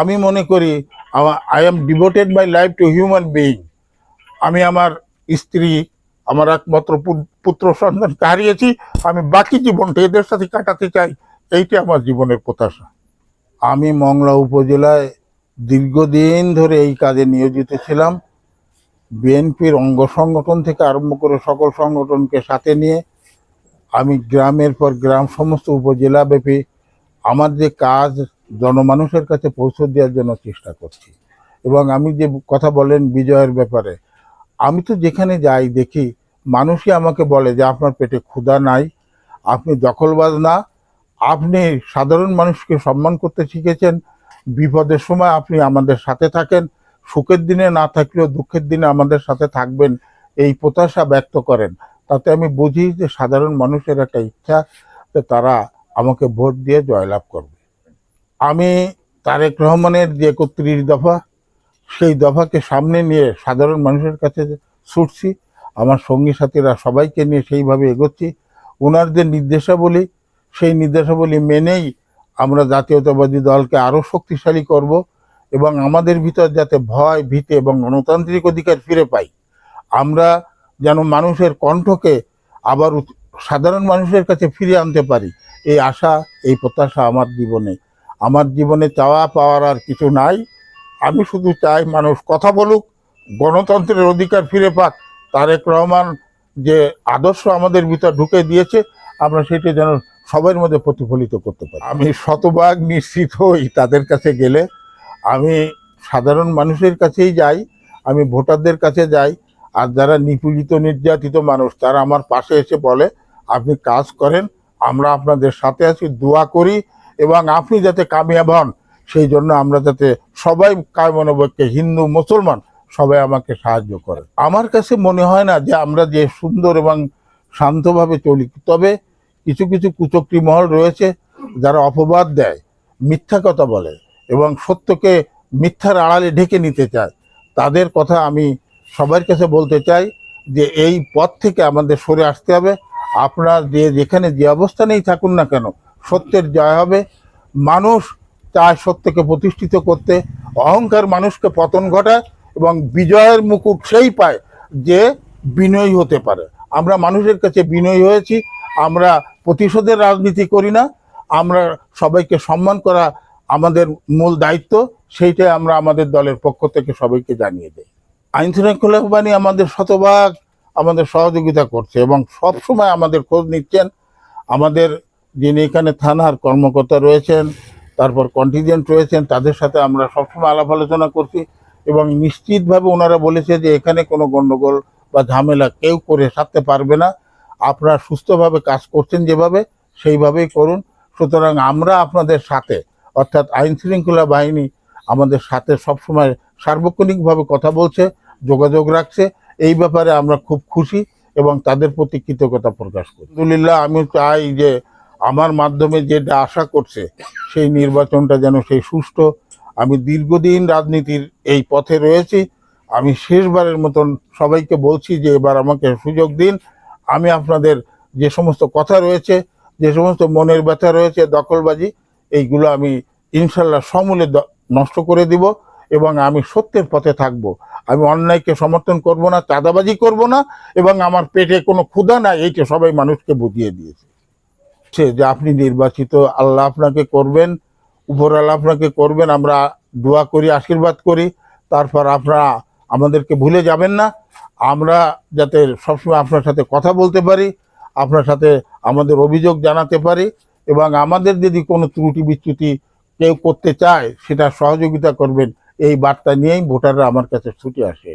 আমি মনে করি I am devoted my life to human being আমি আমার স্ত্রী, আমার একমাত্র পুত্র সন্তানকে হারিয়েছি আমি বাকি জীবনটা এদের সাথে কাটাতে চাই, এইটা আমার জীবনের প্রত্যাশা। আমি মংলা উপজেলায় দীর্ঘদিন ধরে এই কাজে নিয়োজিত ছিলাম। বিএনপির অঙ্গ সংগঠন থেকে আরম্ভ করে সকল সংগঠনকে সাথে নিয়ে, আমি গ্রামের পর গ্রাম সমস্ত উপজেলা ব্যাপী আমার যে কাজ জনমানুষের কাছে পৌঁছে দেওয়ার জন্য চেষ্টা করছি। এবং আমি যে কথা বলেন বিজয়ের ব্যাপারে, আমি তো যেখানে যাই দেখি মানুষই আমাকে বলে যে, আপনার পেটে ক্ষুধা নাই, আপনি দখলবাজ না, আপনি সাধারণ মানুষকে সম্মান করতে শিখেছেন, বিপদের সময় আপনি আমাদের সাথে থাকেন, সুখের দিনে না থাকলেও দুঃখের দিনে আমাদের সাথে থাকবেন, এই প্রত্যাশা ব্যক্ত করেন। তাতে আমি বুঝি যে, সাধারণ মানুষের একটা ইচ্ছা যে, তারা আমাকে ভোট দিয়ে জয়লাভ করবে। আমি তারেক রহমানের যে একত্রিশ দফা, সেই দফাকে সামনে নিয়ে সাধারণ মানুষের কাছে ছুটছি, আমার সঙ্গী সাথীরা সবাইকে নিয়ে সেইভাবে এগোচ্ছি। ওনার যে নির্দেশাবলী, সেই নির্দেশাবলী মেনেই আমরা জাতীয়তাবাদী দলকে আরও শক্তিশালী করব এবং আমাদের ভিতর যাতে ভয়, ভীতি এবং গণতান্ত্রিক অধিকার ফিরে পাই। আমরা যেন মানুষের কণ্ঠকে আবার সাধারণ মানুষের কাছে ফিরে আনতে পারি। এই আশা, এই প্রত্যাশা আমার জীবনে। আমার জীবনে চাওয়া পাওয়ার আর কিছু নাই। আমি শুধু চাই মানুষ কথা বলুক, গণতন্ত্রের অধিকার ফিরে পাক। তারেক রহমান যে আদর্শ আমাদের ভিতর ঢুকে দিয়েছে, আমরা সেটি যেন সবার মধ্যে প্রতিফলিত করতে পারি। আমি শতভাগ নিশ্চিত হই তাদের কাছে গেলে। আমি সাধারণ মানুষের কাছেই যাই, আমি ভোটারদের কাছে যাই। আর যারা নিপীড়িত, নির্যাতিত মানুষ, তারা আমার পাশে এসে বলে, আপনি কাজ করেন, আমরা আপনাদের সাথে আছি, দোয়া করি এবং আপনি যাতে কামিয়াব হন, সেই জন্য আমরা যাতে সবাই কায়মনোবৈক্যে হিন্দু, মুসলমান সবাই আমাকে সাহায্য করে। আমার কাছে মনে হয় না যে আমরা যে সুন্দর এবং শান্তভাবে চলি, তবে কিছু কিছু কুচক্রি মহল রয়েছে যারা অপবাদ দেয়, মিথ্যা কথা বলে এবং সত্যকে মিথ্যার আড়ালে ঢেকে নিতে চায়। তাদের কথা আমি সবার কাছে বলতে চাই যে এই পথ থেকে আমাদের সরে আসতে হবে। আপনার যে যেখানে যে অবস্থানেই থাকুন না কেন সত্যের জয় হবে। মানুষ চায় সত্যকে প্রতিষ্ঠিত করতে। অহংকার মানুষকে পতন ঘটায় এবং বিজয়ের মুকুট সেই পায় যে বিনয়ী হতে পারে। আমরা মানুষের কাছে বিনয়ী হয়েছি, আমরা প্রতিশোধের রাজনীতি করি না, আমরা সবাইকে সম্মান করা আমাদের মূল দায়িত্ব, সেইটাই আমরা আমাদের দলের পক্ষ থেকে সবাইকে জানিয়ে দেই। আইন শৃঙ্খলা বাহিনী আমাদের শতভাগ আমাদের সহযোগিতা করছে এবং সব সময় আমাদের খোঁজ নিচ্ছেন। আমাদের যিনি এখানে থানার কর্মকর্তা রয়েছেন, তারপর কন্টিজেন্ট রয়েছেন, তাদের সাথে আমরা সবসময় আলাপ আলোচনা করছি এবং নিশ্চিতভাবে ওনারা বলেছে যে এখানে কোনো গণ্ডগোল বা ঝামেলা কেউ করে সারতে পারবে না। আপনারা সুস্থভাবে কাজ করছেন যেভাবে, সেইভাবেই করুন। সুতরাং আমরা আপনাদের সাথে, অর্থাৎ আইন শৃঙ্খলা বাহিনী আমাদের সাথে সবসময় সার্বক্ষণিকভাবে কথা বলছে, যোগাযোগ রাখছে। এই ব্যাপারে আমরা খুব খুশি এবং তাদের প্রতি কৃতজ্ঞতা প্রকাশ করি আলহামদুলিল্লাহ, আমি চাই যে আমার মাধ্যমে যেটা আশা করছে, সেই নির্বাচনটা যেন সেই সুষ্ঠু। আমি দীর্ঘদিন রাজনীতির এই পথে রয়েছি। আমি শেষবারের মতন সবাইকে বলছি যে এবার আমাকে সুযোগ দিন। আমি আপনাদের যে সমস্ত কথা রয়েছে, যে সমস্ত মনের ব্যথা রয়েছে, দখলবাজি, এইগুলো আমি ইনশাল্লাহ সমূলে নষ্ট করে দিব এবং আমি সত্যের পথে থাকব। আমি অন্যায়কে সমর্থন করব না, চাঁদাবাজি করব না এবং আমার পেটে কোনো ক্ষুধা নাই, এইটা সবাই মানুষকে বুঝিয়ে দিয়েছে। সে যে আপনি নির্বাচিত, আল্লাহ আপনাকে করবেন উপর আল্লাহ আপনাকে করবেন, আমরা দোয়া করি, আশীর্বাদ করি, তারপর আপনারা আমাদেরকে ভুলে যাবেন না। আমরা যাতে সবসময় আপনার সাথে কথা বলতে পারি, আপনার সাথে আমাদের অভিযোগ জানাতে পারি এবং আমাদের যদি কোনো ত্রুটি বিচ্যুতি কেউ করতে চায়, সেটা সহযোগিতা করবেন। এই বার্তা নিয়েই ভোটাররা আমার কাছে ছুটে আসে।